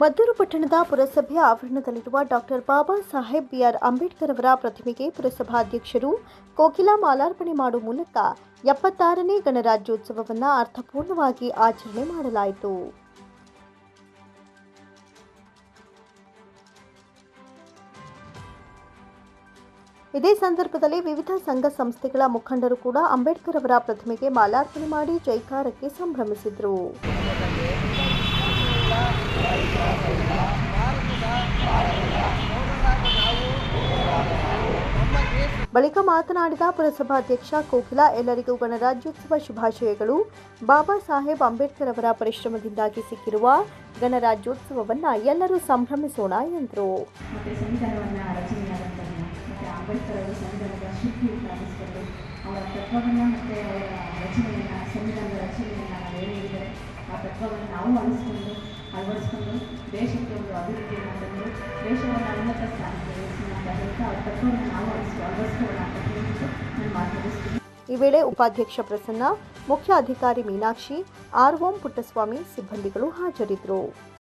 ಮದ್ದೂರು ಪಟ್ಟಣದ ಪುರಸಭೆಯ ಆವರಣದಲ್ಲಿರುವ ಡಾಕ್ಟರ್ ಬಾಬಾ ಸಾಹೇಬ್ ಬಿಆರ್ ಅಂಬೇಡ್ಕರ್ ಅವರ ಪ್ರತಿಮೆಗೆ ಪುರಸಭಾಧ್ಯಕ್ಷರು ಕೋಕಿಲಾ ಮಾಲಾರ್ಪಣೆ ಮಾಡುವ ಮೂಲಕ ಎಪ್ಪತ್ತಾರನೇ ಗಣರಾಜ್ಯೋತ್ಸವವನ್ನು ಅರ್ಥಪೂರ್ಣವಾಗಿ ಆಚರಣೆ ಮಾಡಲಾಯಿತು. ಇದೇ ಸಂದರ್ಭದಲ್ಲಿ ವಿವಿಧ ಸಂಘ ಸಂಸ್ಥೆಗಳ ಮುಖಂಡರು ಕೂಡ ಅಂಬೇಡ್ಕರ್ ಅವರ ಪ್ರತಿಮೆಗೆ ಮಾಲಾರ್ಪಣೆ ಮಾಡಿ ಜೈಕಾರಕ್ಕೆ ಸಂಭ್ರಮಿಸಿದರು. ಬಳಿಕ ಮಾತನಾಡಿದ ಪುರಸಭಾಧ್ಯಕ್ಷ ಕೋಕಿಲಾ, ಎಲ್ಲರಿಗೂ ಗಣರಾಜ್ಯೋತ್ಸವ ಶುಭಾಶಯಗಳು. ಬಾಬಾ ಸಾಹೇಬ್ ಅಂಬೇಡ್ಕರ್ ಅವರ ಪರಿಶ್ರಮದಿಂದಾಗಿ ಸಿಕ್ಕಿರುವ ಗಣರಾಜ್ಯೋತ್ಸವವನ್ನು ಎಲ್ಲರೂ ಸಂಭ್ರಮಿಸೋಣ ಎಂದರು. ಅವರು ಅವರ ಆ ನಾವು ದೇಶಕ್ಕೆ ಒಂದು ಅಭಿವೃದ್ಧಿಯನ್ನು ತಂದು ದೇಶವನ್ನು ಉನ್ನತ ಸ್ಥಾನಕ್ಕೆ ಅಂತ ಹೇಳ್ತಾ ಅವ್ರ ತತ್ವವನ್ನು ನಾವು ಈ ವೇಳೆ ಉಪಾಧ್ಯಕ್ಷ ಪ್ರಸನ್ನ ಮುಖ್ಯ ಅಧಿಕಾರಿ ಮೀನಾಕ್ಷಿ ಆರ್ ಓಂ ಪುಟ್ಟಸ್ವಾಮಿ ಸಿಬ್ಬಂದಿಗಳು ಹಾಜರಿದ್ದರು.